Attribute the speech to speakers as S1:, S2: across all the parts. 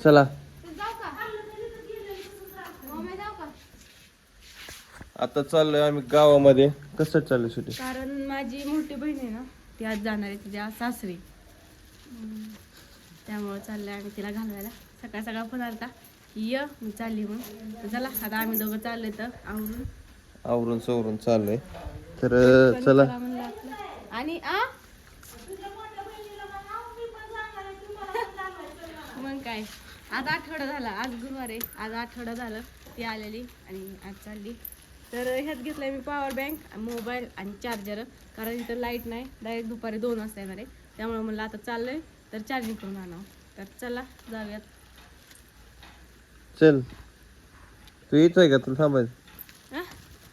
S1: चला.
S2: जाऊ का मम्मी जाऊ का
S1: आता चाललोय आम्ही गावामध्ये. कसं चाललंय सुट्टी
S2: कारण माझी मोठी बहीण आहे ना ती आज जाणार आहे तिच्या सासरी. त्यामुळं चाललंय आणि तिला घालवायला. सकाळ सकाळ फोन आलता ये मी चालली म्हणून. तर चला आता आम्ही दोघं चाललोय तर आवरून.
S1: आवरून सवरून चाललोय. तर चला.
S2: आणि आ? मग काय? आज आठवडा झाला. आज गुरुवार आहे. आज आठवडा झालं. ती आलेली आणि आज चालली. तर ह्यात घेतलंय मी पॉवर बँक मोबाईल आणि चार्जर कारण इथं लाइट नाही. डायरेक्ट दुपारी दोन वाजता येणार आहे. त्यामुळे म्हणलं आता चाललंय. तर चार्जिंग करून आणावं. तर चला जाऊयात.
S1: चल. तू यायचंय का? तुला थांबायचं?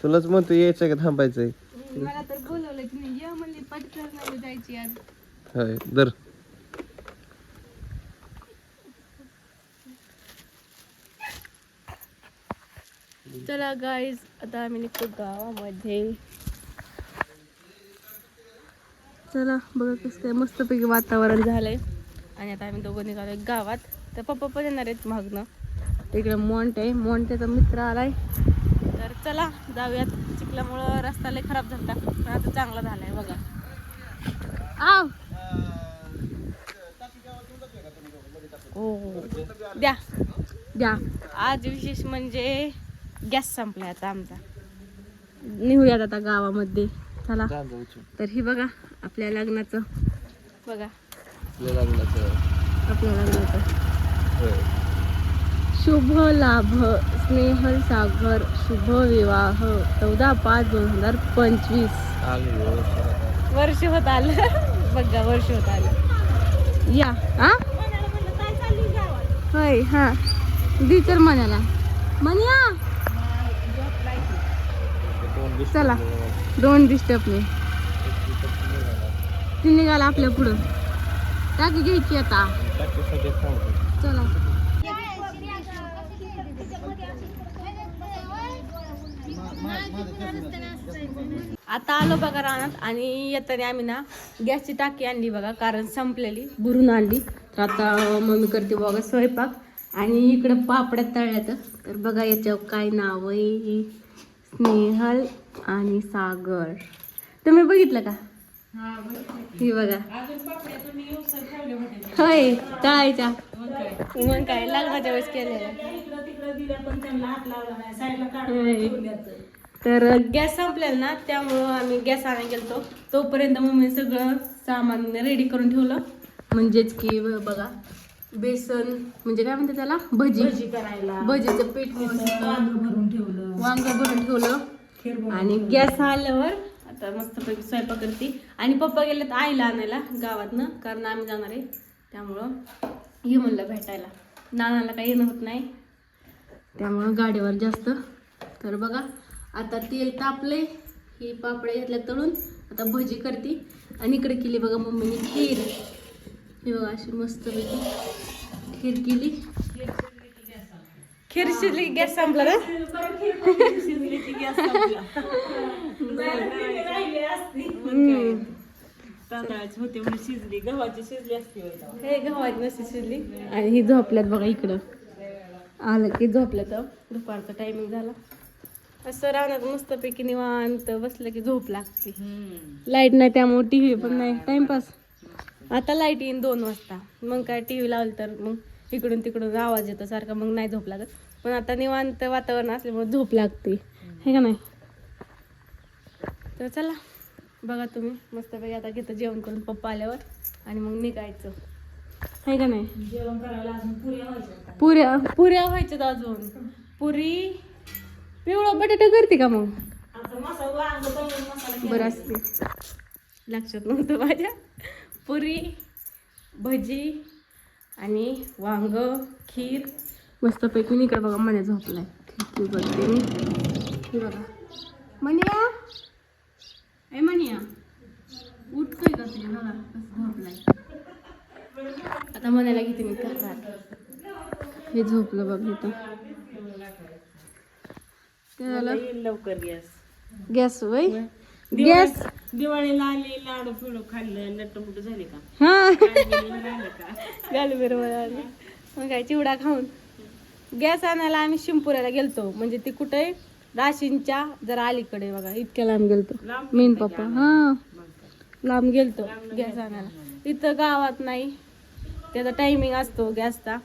S1: तुलाच म्हणतो यायचंय का? थांबायचंय.
S2: मला तर बोलवलं की नाही. ये म्हणली पटकन जायची आज.
S1: होय दर
S2: चला गाईज आता आम्ही निघतो गावामध्ये. चला बघा कसं काय मस्तपैकी वातावरण झालंय. आणि आता आम्ही दोघं निघालोय गावात. तर पप्पा पण येणार आहेत मागणं तिकडे मोंट आहे. मोंटेचा मित्र आलाय. तर चला जाऊयात. चिखल्यामुळं रस्ता लय खराब झाला पण आता चांगला झालाय बघा. आव! ओ द्या. द्या. आज विशेष म्हणजे गॅस संपलाय आता आमचा. निघूयात आता गावामध्ये. चला. तर ही बघा आपल्या लग्नाचं. बघा. आपल्या लग्नाचं. शुभ लाभ स्नेहल सागर शुभ विवाह चौदा पाच दोन हजार पंचवीस. वर्ष होत आलं. बघा वर्ष होत आलं. या हा? होय हा. विचार म्हणाला म्हण्या चला. दोन डिस्टर्बने ती निघाला आपल्या पुढं. टाकी घ्यायची आता. चला. आता आलो बघा रानात आणि येताना आम्ही ना गॅसची टाकी आणली बघा कारण संपलेली भरून आणली. तर आता मम्मी करते बघा स्वयंपाक. आणि इकडं पापड्या तळल्यात. तर बघा याच्यावर काय नाव आहे. स्नेहल आणि सागर. तुम्ही बघितलं का? ही बघा. होय तळायच्या. मग काय? लग्नाच्या वेळेस होय. तर गॅस संपलेला ना त्यामुळं आम्ही गॅस आणायला गेलतो. तोपर्यंत मम्मी सगळं सामान रेडी करून ठेवलं. म्हणजेच की बघा बेसन म्हणजे काय म्हणते त्याला? भजी.
S3: करायला.
S2: भजीचं पीठ
S3: भरून ठेवलं.
S2: वांग भरून ठेवलं. आणि गॅस आल्यावर आता मस्तपैकी स्वयंपाक करते. आणि पप्पा गेलेत आईला आणायला गावातनं कारण आम्ही जाणार आहे. त्यामुळं ये म्हणलं भेटायला. नानाला काही येणं होत नाही. त्यामुळं गाडीवर जास्त. तर बघा आता तेल तापले ही पापड्या घेतल्या तळून. आता भजी करते. आणि इकडे केली बघा मम्मीने खीर. ही बघा अशी मस्तपैकी खीर केली. खीर शिजली गॅस संपला ना.
S3: तांदळाची होते म्हणून शिजली. गव्हाची शिजली असती.
S2: हे गव्हात नसती शिजली. आणि ही झोपल्यात बघा इकडं. आलं की झोपल्या तर दुपारचा टायमिंग झाला. असं राहण्यात मस्तपैकी निवांत बसलं की झोप लागते. लाइट नाही त्यामुळे टी व्ही पण नाही. टाइमपास आता लाइट येईन दोन वाजता. मग काय टी व्ही लावलं तर मग इकडून तिकडून आवाज येतो सारखा. मग नाही झोप लागत. पण आता निवांत वातावरण असल्यामुळे झोप लागते. हे का नाही? तर चला बघा तुम्ही. मस्तपैकी आता घेतं जेवण करून पप्पा आल्यावर आणि मग निघायचं. आहे का नाही?
S3: जेवण करायला अजून पुऱ्या व्हायच्या
S2: पुऱ्या? पुऱ्या व्हायच्यात अजून. पुरी पिवळा बटाटा करते का मग?
S3: आता मसाला वांग तळून मसाला
S2: बरं असते. लक्षात नव्हतं माझ्या. पुरी भजी आणि वांग खीर. मस्तपैकी मी इकडे बघा मण्या झोपलाय. खिडकी बघते मी. हे बघा. मण्या ए मण्या उठतोय का तुझ्या बघा कसं झोपलाय. आता मण्याला घेते मी घरात हे झोपलं बघ इथं. काय झालं?
S3: लवकर गॅस.
S2: गॅस वय? गॅस?
S3: दिवाळीला आले लाडू पिळू खाल्लं नट्ट झाले का?
S2: हा.
S3: काय बिलं झालं का?
S2: गाली बरोबर आली. मग काय चिवडा खाऊन. गॅस आणायला आम्ही शिंपुऱ्याला गेलतो. म्हणजे ते कुठे राशींच्या जरा अलीकडे बघा इतक्या लांब गेलतो. मीन पप्पा हा. लांब गेलतो गॅस आणायला. इथं गावात नाही. त्याचा टायमिंग असतो गॅसचा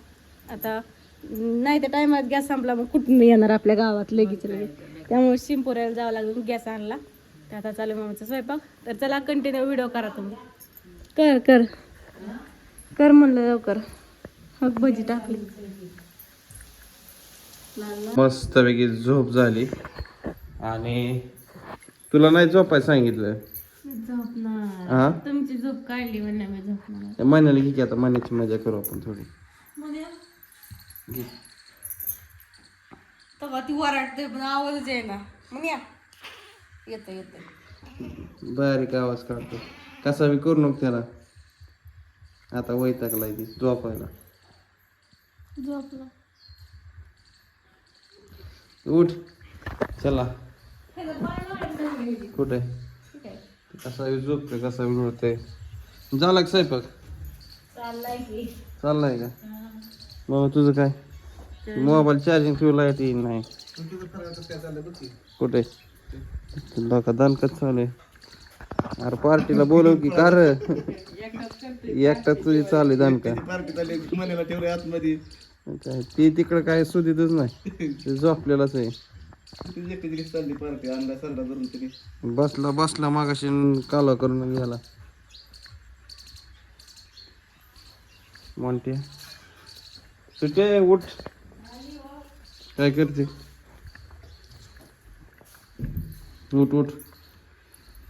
S2: आता नाही त्या टायमात गॅस संपला मग कुठून येणार आपल्या गावात लगेच लगेच. त्यामुळे शिंपुऱ्याला जावं लागून गॅस आणला. तर आता चालू मामाचा स्वयंपाक. तर चला कंटिन्यू व्हिडिओ करा तुम्ही. कर कर. कर म्हणलं लवकर. मग भजी टाकली.
S1: मस्तपैकी झोप झाली. आणि तुला नाही झोपायला सांगितलं? हा?
S2: तुमची झोप काढली
S1: महिन्याला घे की आता महिन्याची मजा करू आपण थोडी. घे.
S2: तेव्हा ती वराटते पण आवाजच येईना. मग या. येतं येतं.
S1: बारीक आवाज काढतो. कसा बी करू नको त्याला. आता वैतागलाय ती झोपायला.
S2: झोपला.
S1: उठ. चला. कुठे? कसा बी झोपतोय कसा उठतोय झाला का स्वयंपाक?
S2: चाललाय की.
S1: चाललाय का? मग तुझं काय? मोबाईल चार्जिंग ठेवला आहे नाही. कुठे? तुला का दणकत चालू आहे? अरे पार्टीला बोलव की कार एकटा तुझी चालू आहे दणका काय ते तिकडं काय सुधीतच नाही. ते झोपलेलाच आहे. बसला बसला मागाशी काला करून गेला. म्हणते सुटे उठ. काय करते? उठ उठ.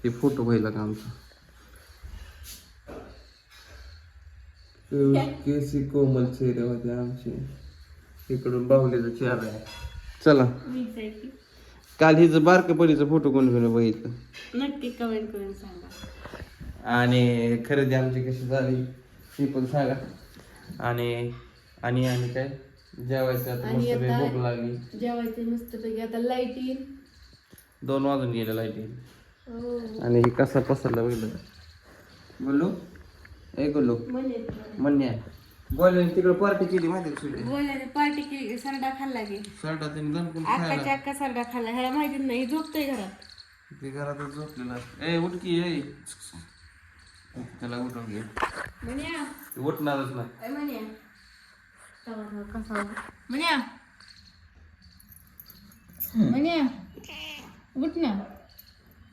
S1: ते फोटो व्हायला का आमचा? केसी कोमल चेहरे होते आमचे. इकडून बाहुलीचा चेहरा आहे. चला. काल हिचं बारकपणीचा फोटो कोणी कोणी बघितलं
S2: नक्की कमेंट करून सांगा.
S1: आणि खरेदी आमची कशी झाली ती पण सांगा. आणि आणि आणि काय? जेवायचं आता
S2: आणि
S1: मस्त
S2: आता-
S1: भूक लागली.
S2: जेवायचं मस्त पैकी आता लाइट येईल.
S1: दोन वाजून गेले लाइट
S2: हो.
S1: आणि हे कसा पसरला बघितलं का? बोलू ए गोलू
S2: म्हणे
S1: म्हणणे बोल तिकडे पार्टी केली माहिती का
S2: बोलायला पार्टी केली सरडा खाल्ला की.
S1: शर्टात त्यांनी दणकून
S2: अक्काच्या
S1: खायला.
S2: अक्का सरडा खाल्ला ह्याला माहिती नाही झोपतोय घरात.
S1: ते घरातच झोपलेला. ए उठ की ए. त्याला उठव घे.
S2: म्हण्या
S1: ते उठणारच नाही.
S2: ए म्हण्या तवा कसा म्हण्या म्हण्या उठ ना.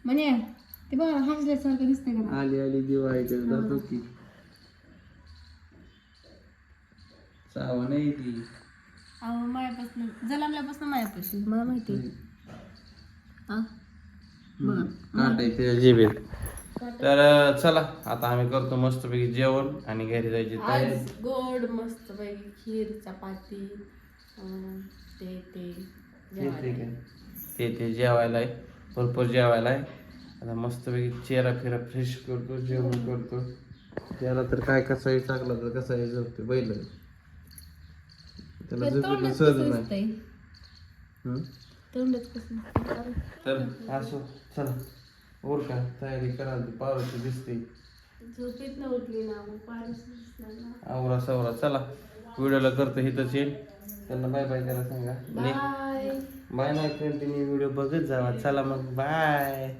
S2: म्हण्या ते बघा हसल्यासारखं दिसतंय का?
S1: आली आली दिवाळी जातो की. चावा नाही ती.
S2: अहो मायापासून जलमल्यापासून मायापासून मला माहिती हा? बघा
S1: तर चला आता आम्ही करतो मस्तपैकी जेवण आणि घरी जायची तयारी.
S2: आज गोड मस्त पैकी खीर चपाती अं, ते ते
S1: ते ते काय? ते ते जेवायला आहे भरपूर जेवायला आहे आता मस्तपैकी चेहरा फिरा फ्रेश करतो जेवण करतो. त्याला तर काय कसाही टाकला तर कसाही झोपते बैल. त्याला झोपेलं सहज नाही?
S2: तोंडच कसं
S1: तर असो चला. ओर का तयारी करा पावराची दिसते.
S2: झोपेत न उठली ना मग पारच दिसणार ना.
S1: आवरा सवरा चला. व्हिडिओला करतो हिथंच येईल त्यांना बाय बाय करा सांगा.
S2: बाय
S1: बाय नाही कंटिन्यू व्हिडिओ बघत जावा. चला मग. बाय